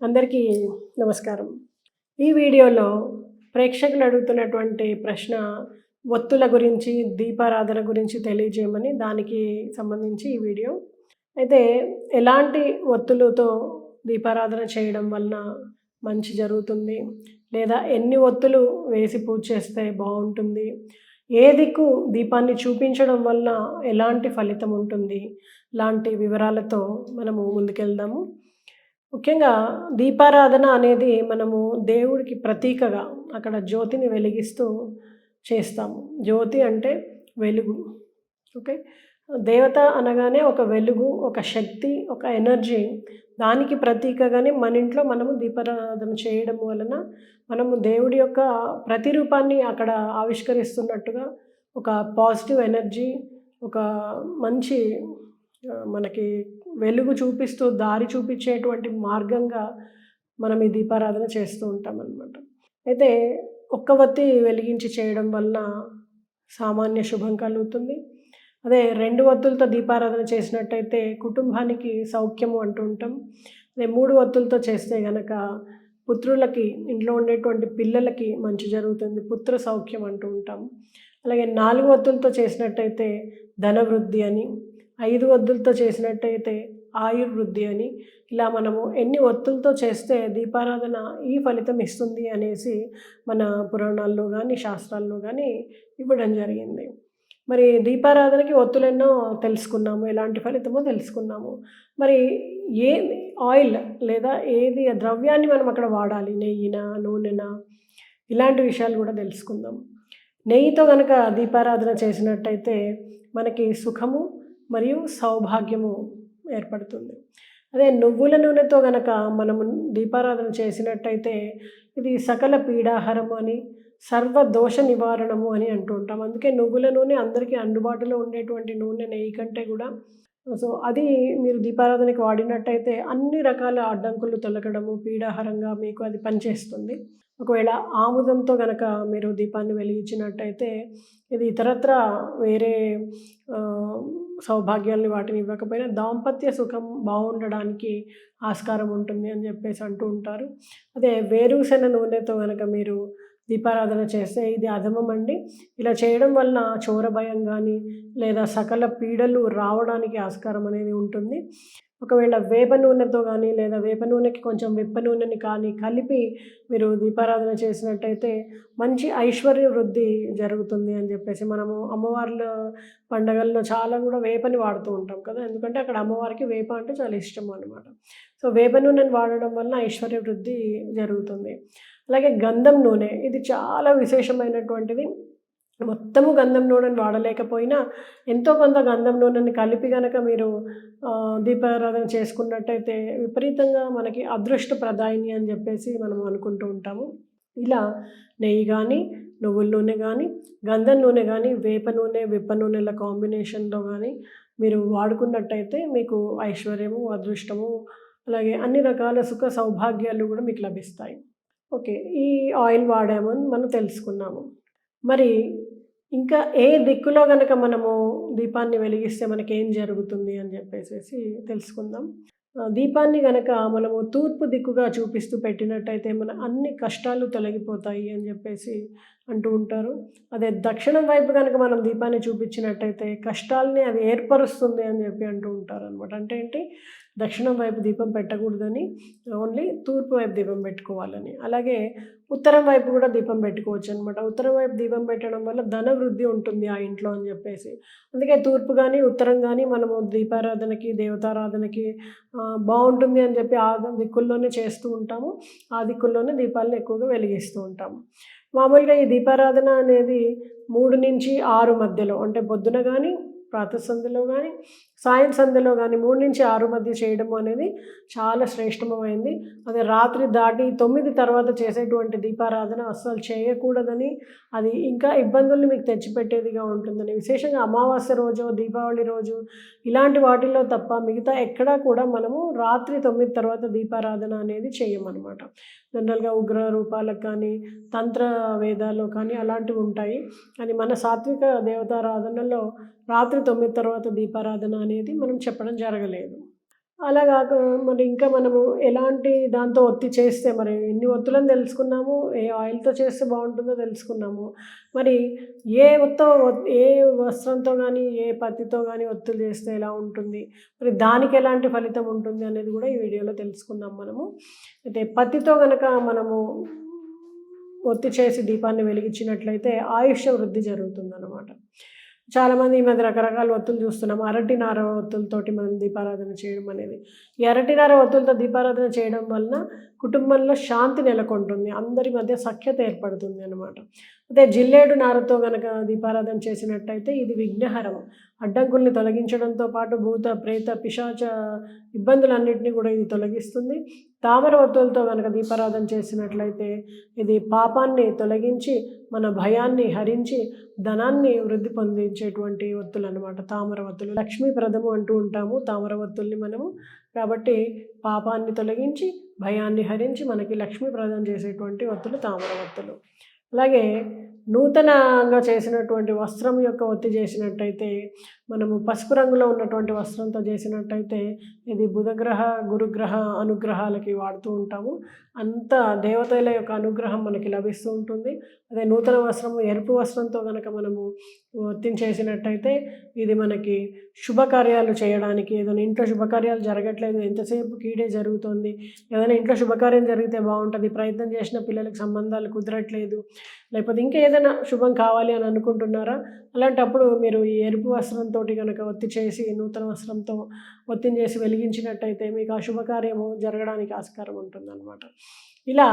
అందరికీ నమస్కారం. ఈ వీడియోలో ప్రేక్షకులు అడుగుతున్నటువంటి ప్రశ్న ఒత్తుల గురించి దీపారాధన గురించి తెలియజేయమని దానికి సంబంధించి ఈ వీడియో. అయితే ఎలాంటి ఒత్తులతో దీపారాధన చేయడం వలన మంచి జరుగుతుంది? లేదా ఎన్ని ఒత్తులు వేసి పూజ చేస్తే బాగుంటుంది? ఏ దిక్కు దీపాన్ని చూపించడం వలన ఎలాంటి ఫలితం ఉంటుంది? లాంటి వివరాలతో మనము ముందుకెళ్దాము. ముఖ్యంగా దీపారాధన అనేది మనము దేవుడికి ప్రతీకగా అక్కడ జ్యోతిని వెలిగిస్తూ చేస్తాము. జ్యోతి అంటే వెలుగు. ఓకే? దేవత అనగానే ఒక వెలుగు ఒక శక్తి ఒక ఎనర్జీ. దానికి ప్రతీకగానే మన ఇంట్లో మనము దీపారాధన చేయడం వలన మనము దేవుడి యొక్క ప్రతిరూపాన్ని అక్కడ ఆవిష్కరిస్తున్నట్టుగా ఒక పాజిటివ్ ఎనర్జీ ఒక మంచి మనకి వెలుగు చూపిస్తూ దారి చూపించేటువంటి మార్గంగా మనం ఈ దీపారాధన చేస్తూ ఉంటాం అన్నమాట అయితే ఒక్కవత్తి వెలిగించి చేయడం వలన సామాన్య శుభం కలుగుతుంది. అదే రెండు వత్తులతో దీపారాధన చేసినట్టయితే కుటుంబానికి సౌఖ్యము అంటూ ఉంటాం. అదే మూడు వత్తులతో చేస్తే గనక పుత్రులకి ఇంట్లో ఉండేటువంటి పిల్లలకి మంచి జరుగుతుంది పుత్ర సౌఖ్యం అంటూ ఉంటాం. అలాగే నాలుగు వత్తులతో చేసినట్టయితే ధనవృద్ధి అని ఐదు వత్తులతో చేసినట్టయితే ఆయుర్వృద్ధి అని. ఇలా మనము ఎన్ని ఒత్తులతో చేస్తే దీపారాధన ఈ ఫలితం ఇస్తుంది అనేసి మన పురాణాల్లో కానీ శాస్త్రాల్లో కానీ ఇవ్వడం జరిగింది. మరి దీపారాధనకి ఒత్తులెన్నో తెలుసుకున్నాము ఎలాంటి ఫలితమో తెలుసుకున్నాము. మరి ఏ ఆయిల్ లేదా ఏది ద్రవ్యాన్ని మనం అక్కడ వాడాలి? నెయ్యినా నూనెనా? ఇలాంటి విషయాలు కూడా తెలుసుకుందాం. నెయ్యితో కనుక దీపారాధన చేసినట్టయితే మనకి సుఖము మరియు సౌభాగ్యము ఏర్పడుతుంది. అదే నువ్వుల నూనెతో గనక మనము దీపారాధన చేసినట్టయితే ఇది సకల పీడాహారము అని సర్వ దోష నివారణము అని అంటూ ఉంటాం. అందుకే నువ్వుల నూనె అందరికీ అందుబాటులో ఉండేటువంటి నూనె నెయ్యి కంటే కూడా. సో అది మీరు దీపారాధనకి వాడినట్టయితే అన్ని రకాల అడ్డంకులు తొలగడము పీడాహారంగా మీకు అది పనిచేస్తుంది. ఒకవేళ ఆముదంతో గనక మీరు దీపాన్ని వెలిగించినట్టయితే ఇది ఇతరత్ర వేరే సౌభాగ్యాల్ని వాటిని ఇవ్వకపోయినా దాంపత్య సుఖం బాగుండడానికి ఆస్కారం ఉంటుంది అని చెప్పేసి అంటూ ఉంటారు. అదే వేరుశెన నూనెతో కనుక మీరు దీపారాధన చేస్తే ఇది అధమం అండి ఇలా చేయడం వలన చోర భయం కానీ లేదా సకల పీడలు రావడానికి ఆస్కారం అనేది ఉంటుంది. ఒకవేళ వేప నూనెతో కానీ లేదా వేప నూనెకి కొంచెం వెప్ప నూనెని కానీ కలిపి మీరు దీపారాధన చేసినట్టయితే మంచి ఐశ్వర్య వృద్ధి జరుగుతుంది అని చెప్పేసి మనము అమ్మవార్ల పండగల్లో చాలా కూడా వేపని వాడుతూ ఉంటాం కదా. ఎందుకంటే అక్కడ అమ్మవారికి వేప అంటే చాలా ఇష్టం అనమాట సో వేప నూనెని వాడడం వలన ఐశ్వర్య వృద్ధి జరుగుతుంది. అలాగే గంధం నూనె ఇది చాలా విశేషమైనటువంటిది. మొత్తము గంధం నూనెను వాడలేకపోయినా ఎంతో కొంత గంధం నూనెని కలిపి కనుక మీరు దీపారాధన చేసుకున్నట్టయితే విపరీతంగా మనకి అదృష్ట ప్రదాయిని అని చెప్పేసి మనం అనుకుంటూ ఉంటాము. ఇలా నెయ్యి కానీ నువ్వుల నూనె కానీ గంధం నూనె కానీ వేప నూనె విప్ప నూనెల కాంబినేషన్లో కానీ మీరు వాడుకున్నట్టయితే మీకు ఐశ్వర్యము అదృష్టము అలాగే అన్ని రకాల సుఖ సౌభాగ్యాలు కూడా మీకు లభిస్తాయి. ఓకే ఈ ఆయిల్ వాడామని మనం తెలుసుకున్నాము. మరి ఇంకా ఏ దిక్కులో కనుక మనము దీపాన్ని వెలిగిస్తే మనకి ఏం జరుగుతుంది అని చెప్పేసి తెలుసుకుందాం. ఆ, దీపాన్ని కనుక మనము తూర్పు దిక్కుగా చూపిస్తూ పెట్టినట్టయితే మన అన్ని కష్టాలు తొలగిపోతాయి అని చెప్పేసి అంటూ ఉంటారు. అదే దక్షిణం వైపు కనుక మనం దీపాన్ని చూపించినట్టయితే కష్టాలని అది ఏర్పరుస్తుంది అని చెప్పి అంటూ ఉంటారు అనమాట అంటే ఏంటి? దక్షిణం వైపు దీపం పెట్టకూడదని ఓన్లీ తూర్పు వైపు దీపం పెట్టుకోవాలని. అలాగే ఉత్తరం వైపు కూడా దీపం పెట్టుకోవచ్చు అనమాట ఉత్తరం వైపు దీపం పెట్టడం వల్ల ధన వృద్ధి ఉంటుంది ఆ ఇంట్లో అని చెప్పేసి. అందుకే తూర్పు కానీ ఉత్తరం కానీ మనము దీపారాధనకి దేవతారాధనకి బాగుంటుంది అని చెప్పి ఆ దిక్కుల్లోనే చేస్తూ ఉంటాము. ఆ దిక్కుల్లోనే దీపాలను ఎక్కువగా వెలిగిస్తూ ఉంటాము. మామూలుగా ఈ దీపారాధన అనేది మూడు నుంచి ఆరు మధ్యలో అంటే పొద్దున కానీ ప్రాతः సంధ్యలో కానీ సాయం సంధ్యలో కానీ మూడు నుంచి ఆరు మధ్య చేయడం అనేది చాలా శ్రేష్టమైంది. అదే రాత్రి దాటి తొమ్మిది తర్వాత చేసేటువంటి దీపారాధన అస్సలు చేయకూడదని అది ఇంకా ఇబ్బందుల్ని మీకు తెచ్చిపెట్టేదిగా ఉంటుందని. విశేషంగా అమావాస్య రోజు దీపావళి రోజు ఇలాంటి వాటిల్లో తప్ప మిగతా ఎక్కడా కూడా మనము రాత్రి తొమ్మిది తర్వాత దీపారాధన అనేది చేయమన్నమాట. జనరల్గా ఉగ్ర రూపాలకు కానీ తంత్ర వేదాల్లో కానీ అలాంటివి ఉంటాయి. కానీ మన సాత్విక దేవతారాధనలో రాత్రి తొమ్మిది తర్వాత దీపారాధన అనేది మనం చెప్పడం జరగలేదు. అలా కాక మరి ఇంకా మనము ఎలాంటి దాంతో ఒత్తి చేస్తే మరి ఎన్ని ఒత్తులను తెలుసుకున్నాము? ఏ ఆయిల్తో చేస్తే బాగుంటుందో తెలుసుకున్నాము. మరి ఏ ఒత్తో ఏ వస్త్రంతో కానీ ఏ పత్తితో కానీ ఒత్తులు చేస్తే ఎలా ఉంటుంది? మరి దానికి ఎలాంటి ఫలితం ఉంటుంది అనేది కూడా ఈ వీడియోలో తెలుసుకుందాం మనము. అయితే పత్తితో కనుక మనము ఒత్తి చేసి దీపాన్ని వెలిగించినట్లయితే ఆయుష్య వృద్ధి జరుగుతుందన్నమాట. చాలామంది ఈ మధ్య రకరకాల ఒత్తులు చూస్తున్నాం. అరటి నార ఒత్తులతోటి మనం దీపారాధన చేయడం అనేది. ఈ అరటి నార ఒత్తులతో దీపారాధన చేయడం వలన కుటుంబంలో శాంతి నెలకొంటుంది. అందరి మధ్య సఖ్యత ఏర్పడుతుంది అనమాట అదే జిల్లేడు నారతో కనుక దీపారాధన చేసినట్టయితే ఇది విఘ్నహరం. అడ్డంకుల్ని తొలగించడంతో పాటు భూత ప్రేత పిశాచ ఇబ్బందులన్నింటినీ కూడా ఇది తొలగిస్తుంది. తామర వత్తులతో కనుక దీపారాధన చేసినట్లయితే ఇది పాపాన్ని తొలగించి మన భయాన్ని హరించి ధనాన్ని వృద్ధి పొందించేటువంటి వత్తులు అనమాట తామర వత్తులు లక్ష్మీప్రదము అంటూ ఉంటాము. తామర వత్తుల్ని మనము కాబట్టి పాపాన్ని తొలగించి భయాన్ని హరించి మనకి లక్ష్మీప్రదం చేసేటువంటి వత్తులు తామర వత్తులు అలాగే నూతనంగా చేసినటువంటి వస్త్రం యొక్క ఒత్తి చేసినట్టయితే మనము పసుపు రంగులో ఉన్నటువంటి వస్త్రంతో చేసినట్టయితే ఇది బుధగ్రహ గురుగ్రహ అనుగ్రహాలకి వాడుతూ ఉంటాము. అంత దేవతల యొక్క అనుగ్రహం మనకి లభిస్తూ ఉంటుంది. అదే నూతన వస్త్రము ఎరుపు వస్త్రంతో కనుక మనము ఒత్తించేసినట్టయితే ఇది మనకి శుభకార్యాలు చేయడానికి ఏదైనా ఇంట్లో శుభకార్యాలు జరగట్లేదు ఎంతసేపు కీడే జరుగుతుంది ఏదైనా ఇంట్లో శుభకార్యం జరిగితే బాగుంటుంది ప్రయత్నం చేసిన పిల్లలకు సంబంధాలు కుదరట్లేదు లేకపోతే ఇంకా ఏదైనా శుభం కావాలి అని అనుకుంటున్నారా? అలాంటప్పుడు మీరు ఈ ఎరుపు వస్త్రంతో కనుక ఒత్తి చేసి నూతన వస్త్రంతో ఒత్తిని చేసి వెలిగించినట్టయితే మీకు ఆ శుభకార్యము జరగడానికి ఆస్కారం ఉంటుందన్నమాట. ఇలా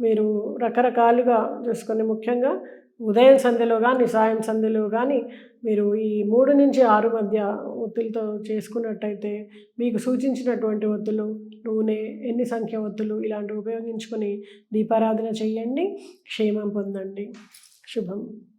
మీరు రకరకాలుగా చూసుకొని ముఖ్యంగా ఉదయం సంధ్యలో కానీ సాయం సంధ్యలో కానీ మీరు ఈ మూడు నుంచి ఆరు మధ్య ఒత్తులతో చేసుకున్నట్టయితే మీకు సూచించినటువంటి ఒత్తులు నూనె ఎన్ని సంఖ్య ఒత్తులు ఇలాంటివి ఉపయోగించుకొని దీపారాధన చేయండి. క్షేమం పొందండి. శుభం.